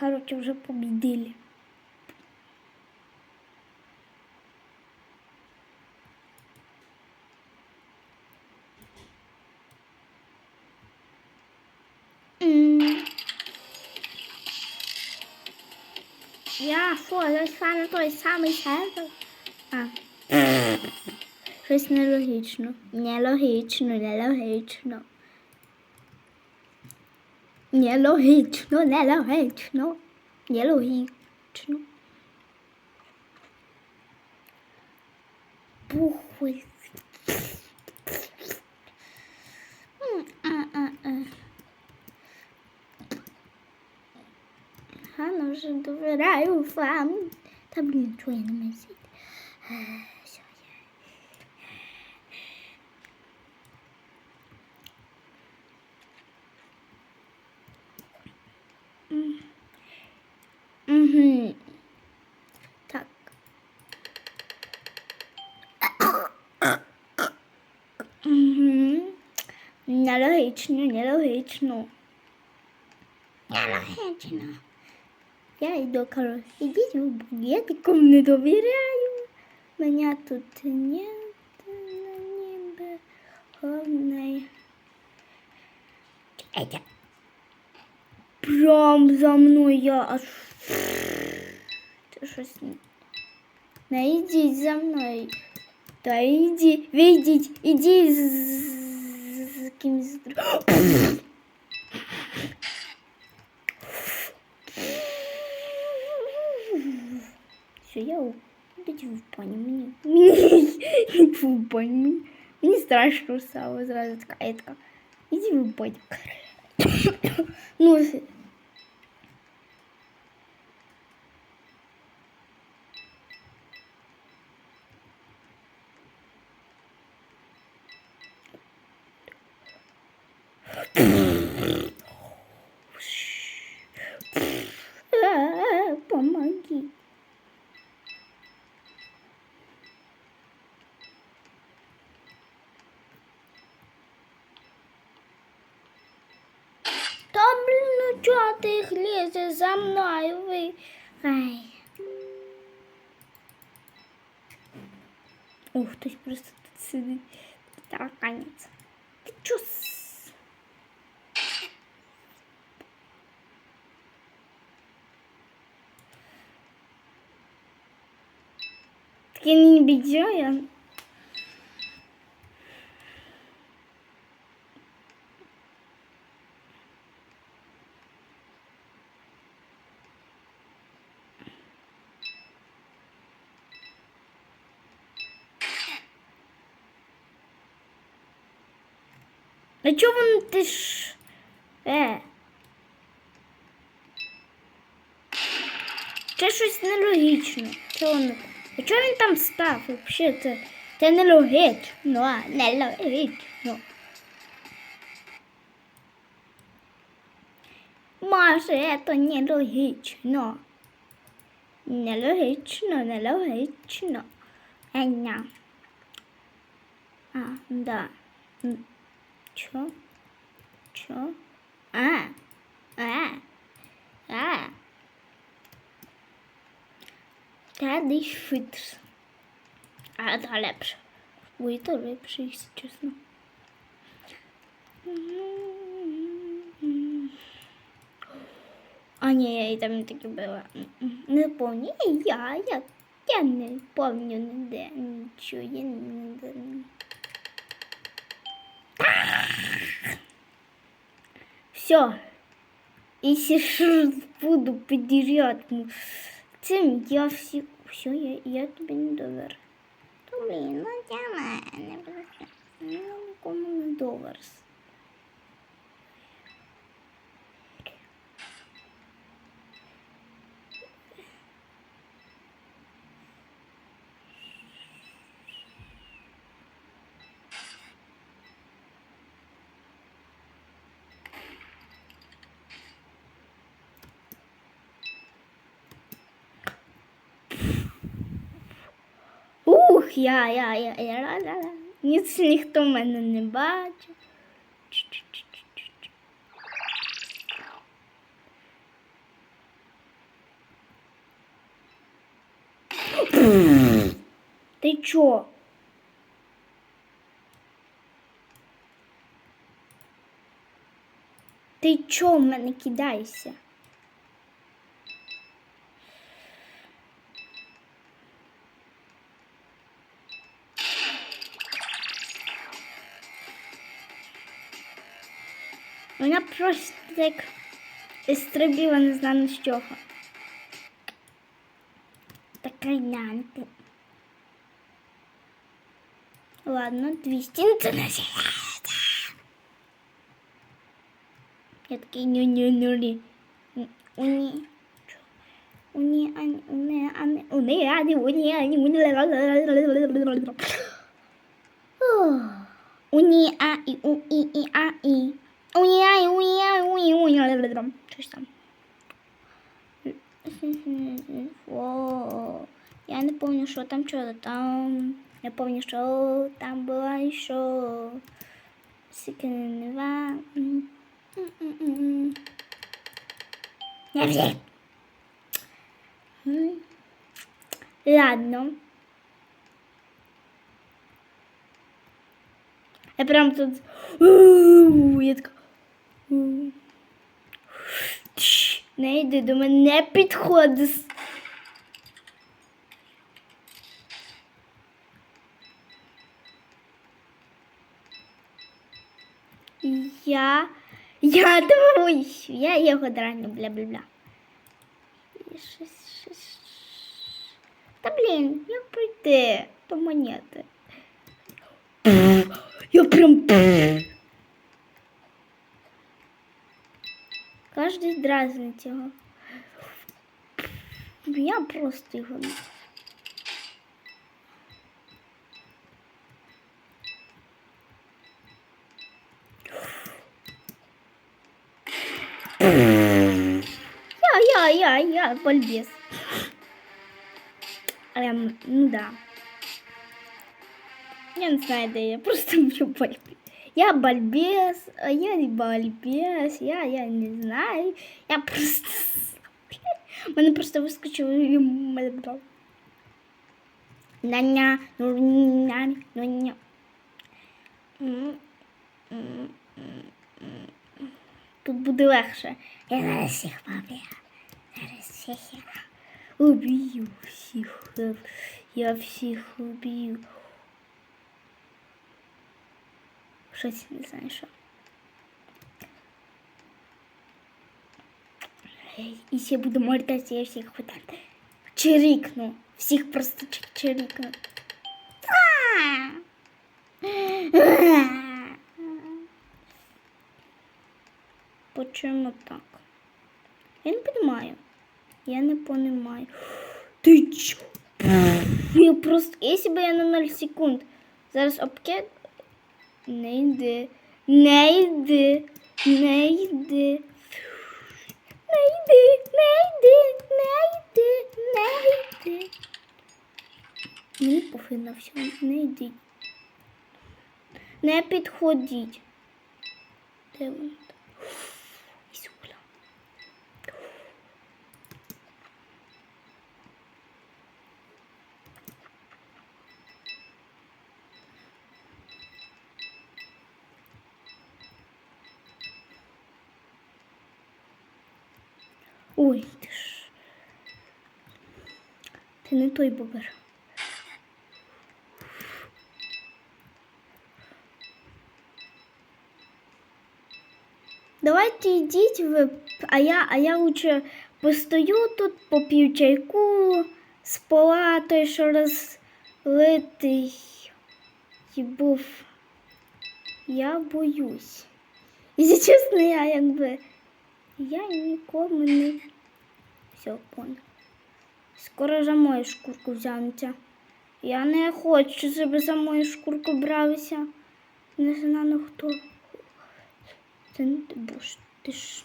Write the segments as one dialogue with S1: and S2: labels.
S1: короче, уже победили. М. Я що, я саме той самий сервер? А. Щось нелогічно. Нелогічно, нелогічно. Nielogiczno, nielogiczno, nielogiczno. Buchły. Hmm, Aha, no, że do wyraju wam. Tam nie czuję na myśli. Я йду, короче, ідіть в бок, я нікому не довіряю. Мене тут нет, на ніби головне. Чекайте. Прям за мною я аж. Це щось. не- Не йдіть за мною. Та йдіть, вийдіть, ідіть з, з, з кимось. друг- я у- Ідіть в баню, мені. Мені Ідіть в баню, мені. Мені страшно стало зразу така, я така. Ідіть в баню. Ну, ну чого ти їх лізеш за мною? Ви? Ай. О, хтось просто тут сидить. Тараканець. Ти чо? с- Так я не бідяю. А чого вони ти ж. Е? Це щось нелогічно. Чого воно? А чого він там став? Взагалі це, це нелогічно. Нелогічно. Може, це нелогічно. Нелогічно, нелогічно. Еня. А, да. Czo? Czo? A. A. A. Tadej chwytr. A to lepsze. Mój to lepsze jest ciasno. A nie, ja tam takie była. No bo nie, ja, ja, ja nie pomnę, nie czuję, nie, nie. Все. Если буду потерять цим, я всі... Все, я, я тобі не довер. То блін, ну я. Ну, нікому не доверс. всіх я, я, я, я, я, я. Ніц ніхто мене не бачить. Ти чо? Ти чо в мене кидаєшся? Просто так стрибіла не знаю з чого. Така нянька. Ладно, 200 ну це не. Я такий ню ню ню ню Уні. Уні, ані, уні, ані, уні, ані, уні, ані, уні, Уні, а, і, у, і, і, а, і. Уні, а, і, уні, а, уні, уні, Щось там. О, я не помню, що там, що там. Я помню, що там було і що. Сикнева. Я вже. М. Ладно. Я прям тут. У, Я така. Не йди до мене, не підходи. Я. Я дивуюсь. Я його драню, бля-бля-бля. Та блін, як пройти по монети? Я прям. Кожен дразнить його. Я просто не- Я, я, я, я, бальбес. Эм, ну да. Я не знаю, де я, просто б'ю бальбес. Я бальбес, а я не бальбес, я, я не знаю. Я просто... Мене просто вискочив Наня, ну ня, ну ня. М, м, м, м. Тут буде легше. Я зараз всіх поб'ю. Зараз всіх я уб'ю всіх. Я всіх уб'ю. Щось не знаю що. І ще буду мордати, я всіх хватати. Чирикну. Всіх просто чик- чирикну. А! Почему так? Я не понимаю. Я не понимаю. Ты чё? Я просто... Если бы я на 0 секунд зараз обкет... Йди. Не йди. Не йди. Не йди. Мені пофіг на все. Не йди. Не підходіть. Де вони? Ой, ти ж. Ти не той бобер. Давайте йдіть ви, а я, а я лучше постою тут, поп'ю чайку з пола той, що розлитий і був. Я боюсь. І чесно, я якби. Я нікому не. Все, понял. Скоро за мою шкурку взянуться. Я не хочу, щоб за мою шкурку бралися. Не знаю хто. Це не боже, ти ж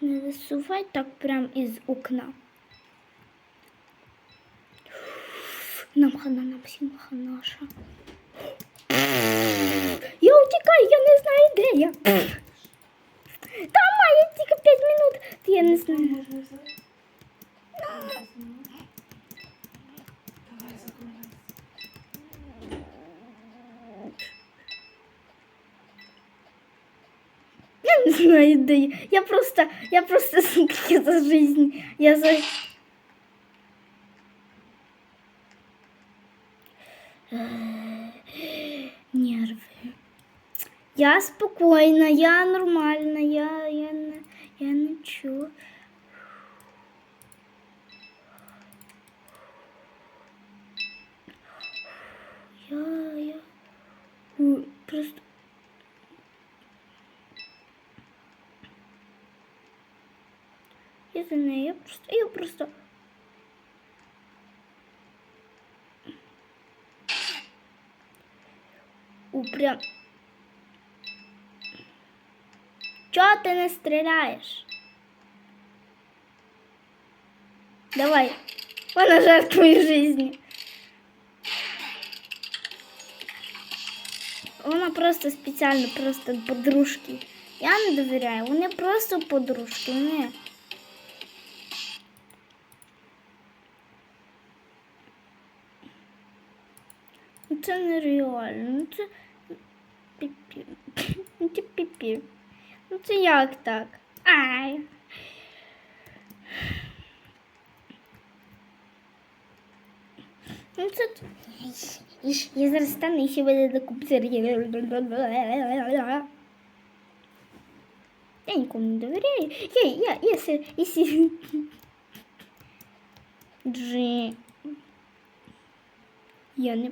S1: не висувай так прям із окна. Нам хана, нам всім ханаша. Я утікаю, я не знаю, де я. Там я только 5 минут. Я не знаю. Я не знаю, да я, я просто, я просто за жизнь, я за... Ах. Я спокойна, я нормальна, я, я, не- я нічого. Я, я просто. Я за нею, я просто, я просто. У прям. Чого ти не стріляєш? Давай. Вона жертвує жизни. Вона просто спеціально, просто подружки. Я не довіряю. Вони просто подружки. Вони. Ну це нереально. Ну це піпі. Ну це піпі. Ну це як так? Ай. Ну це. Іш, я зараз стану і ще буде до купцері. Я нікому не довіряю. Я, я, якщо, якщо... Джи. Я не...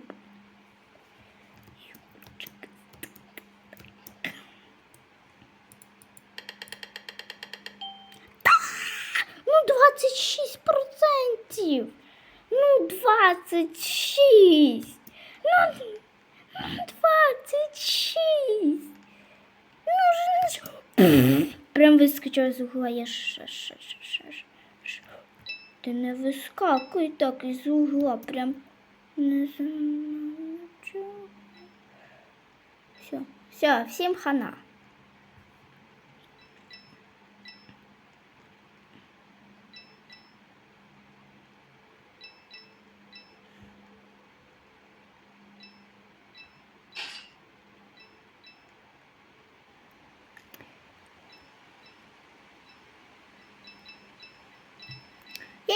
S1: 26. Ну, ну 26. Ну, ж, ну. Прям вискочила з угла. Я ш, не вискакуй так із угла. Прям не знаю. Все, все, всім хана.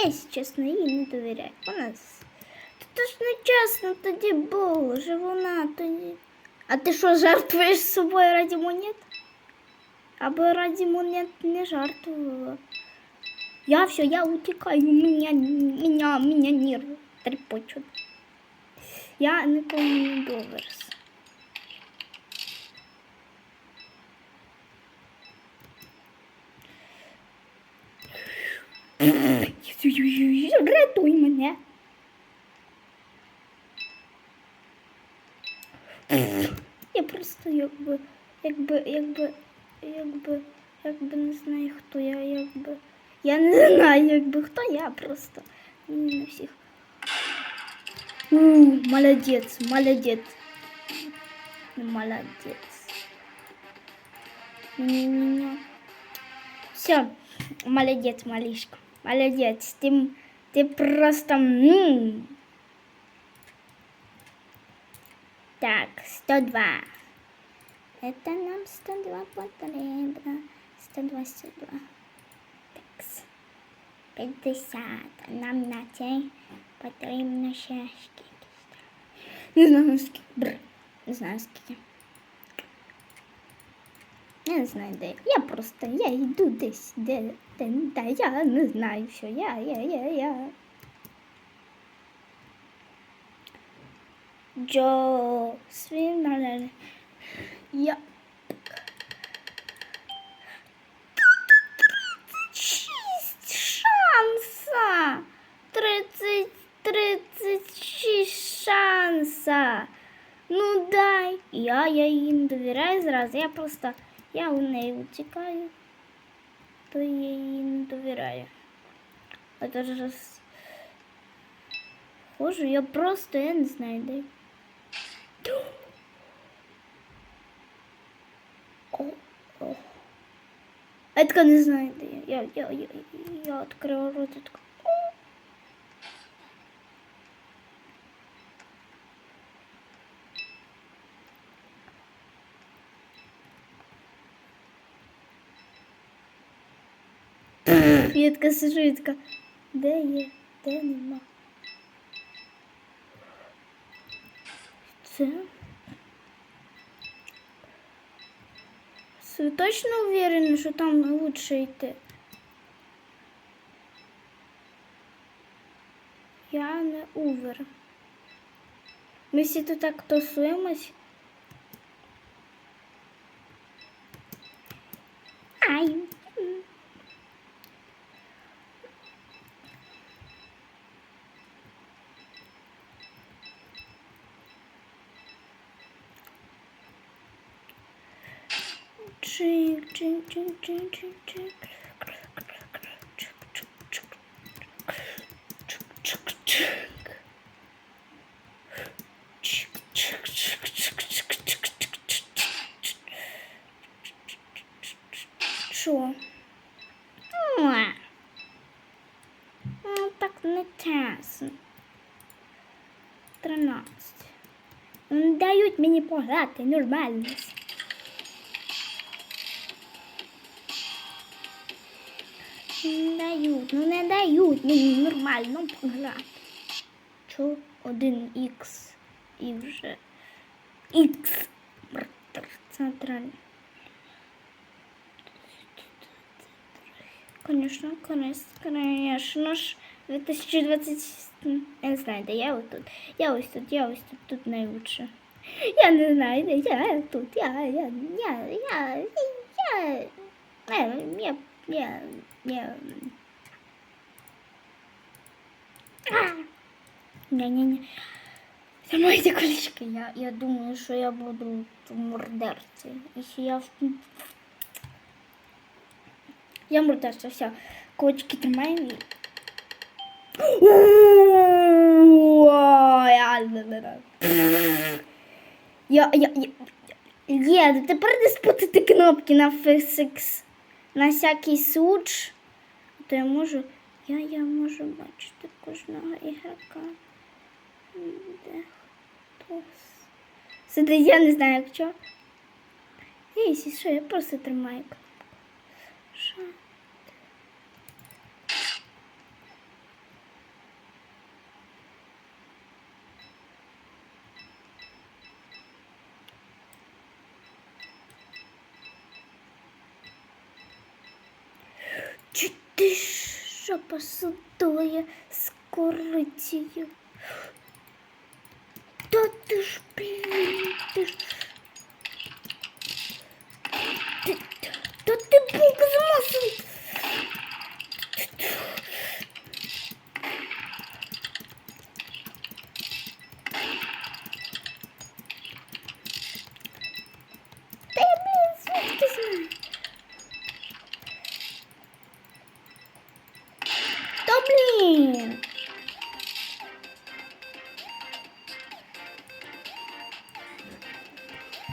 S1: Я, якщо чесно, їй не довіряю. Вона с- Та то ж не чесно тоді було, же вона тоді. А ти що, жертвуєш собою раді монет? Або раді монет не жертвувала. Я все, я утекаю, меня, меня, меня нервы трепочут. Я не помню доверс. Рятуй мене. Я просто якби, якби, якби, якби, якби не знаю, хто я, якби. Я не знаю, якби хто я просто. Не на всіх. У, молодець, молодець. Молодець. Не-не-не. Все, молодец, малышка. Молодец. Ты, ты просто... м. Так, 102. Это нам 102 потребно. 102, 102. Так, 50. А Нам на цей потрібно ще скільки. Не знаю скільки. Бр. Не знаю скільки. Я не знаю, де я. Просто я йду десь, де, де, де я не знаю, що я, я, я, я. Джо свинали. Я. Шанса. Тридцять, тридцять шість шанса. Ну дай. Я, я не довіряю зразу. Я просто я у неї утікаю, то я їй не довіряю. А то ж раз хожу, я просто я не знаю де. О, о. А я така не знаю де я. Я, я, я, я відкрила рот І така, де є, де нема. Це? Ви точно уверены, що там лучше йти? Я не увер. Ми всі тут так тусуємось. чик, чик, чик, чик, чик, чик. Що? Ну, так не чесно. Тринадцять. Не дають мені пограти нормально. Ну не нормально пограти. Чо один ікс і вже ікс. Центральний. Конечно, конечно, конечно ж. 2026. Я не знаю, де я ось тут. Я ось тут, я ось тут, тут найкраще. Я не знаю, я тут. Я, я, я, я, я, я, я, я, я. Не-не-не. Снимайте колечки. Я, я не-не-не. Це мої. Я я думаю, що я буду мордерці. Якщо я Я мордерця, все. Кочки тримаємо. Я, я, я. Є, тепер не спутати кнопки на фікс. На всякий суч, то я можу. Я, я можу бачити кожного ігрока. Де хто сидить, я не знаю, як. Я, якщо що, я просто тримаю. Що? Чи ти посудує з корицею? Та ти ж блін,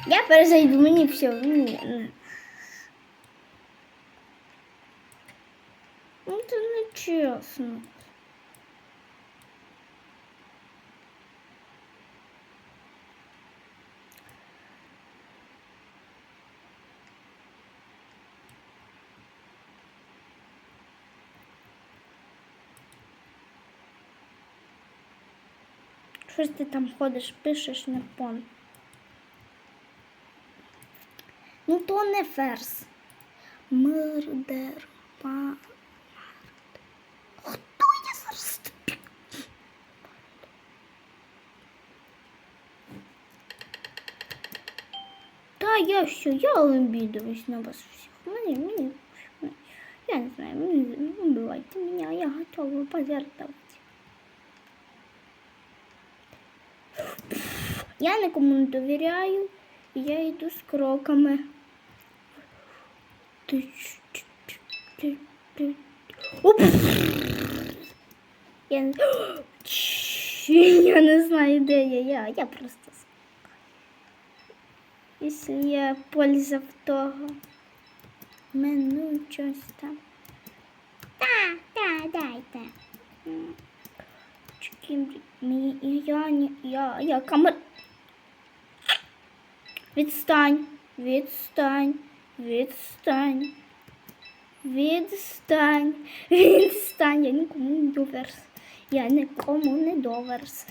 S1: Я перезайду, мені все. Ні, ні. Ну це не чесно. Щось ти там ходиш, пишеш не пон. Ну то не ферс. Мирдер. Хто я зараз? Та я що, я обідуюсь на вас всіх. Мені, мені, я не знаю, мені, убивайте мене, я готова пожертвовать. Я нікому не довіряю, я йду з кроками. Ти ч- ч- ч- ти- ти- Оп! Я не... Я не знаю, де я. Я, я просто... Якщо є польза в того. Мену щось там. Та, та, дайте. Чекім, я, не- я, я, камер... Відстань, відстань, відстань. Відстань. Відстань. Я нікому не доверс. Я нікому не доверс.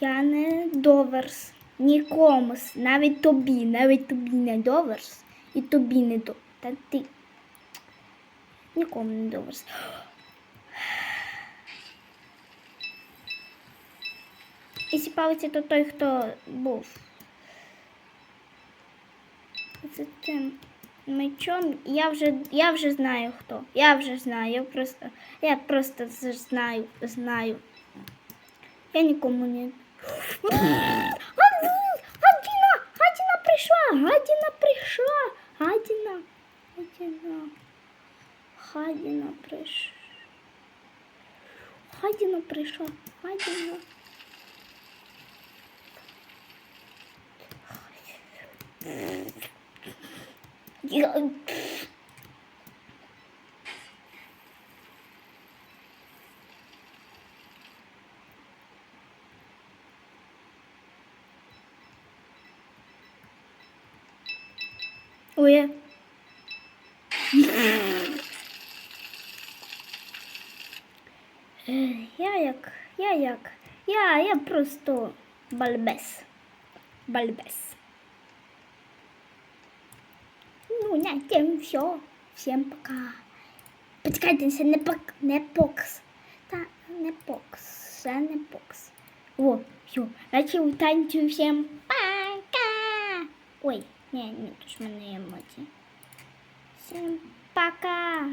S1: Я не доверс. Нікому. Навіть тобі. Навіть тобі не доверс. І тобі не до. Та ти. Нікому не доверс. І сіпавиться то той, хто був. За тим мечом я вже, я вже знаю хто. Я вже знаю. Я просто, я просто з- знаю, знаю. Я нікому не. Гадіна! Гадіна прийшла! Гадіна прийшла! Гадіна! Гадіна! Гадіна прийшла. Гадіна прийшла. Гадіна. Я... Ой. Е, Я як, я як, я, я просто бальбес. Бальбес. Ну, тем все. Всем пока. Почекайте, не пок, не покс. Та не покс, це не покс. О, все, наче танцюю всем пока. Ой, ні, ні, тут ж в мене емоції. Пока.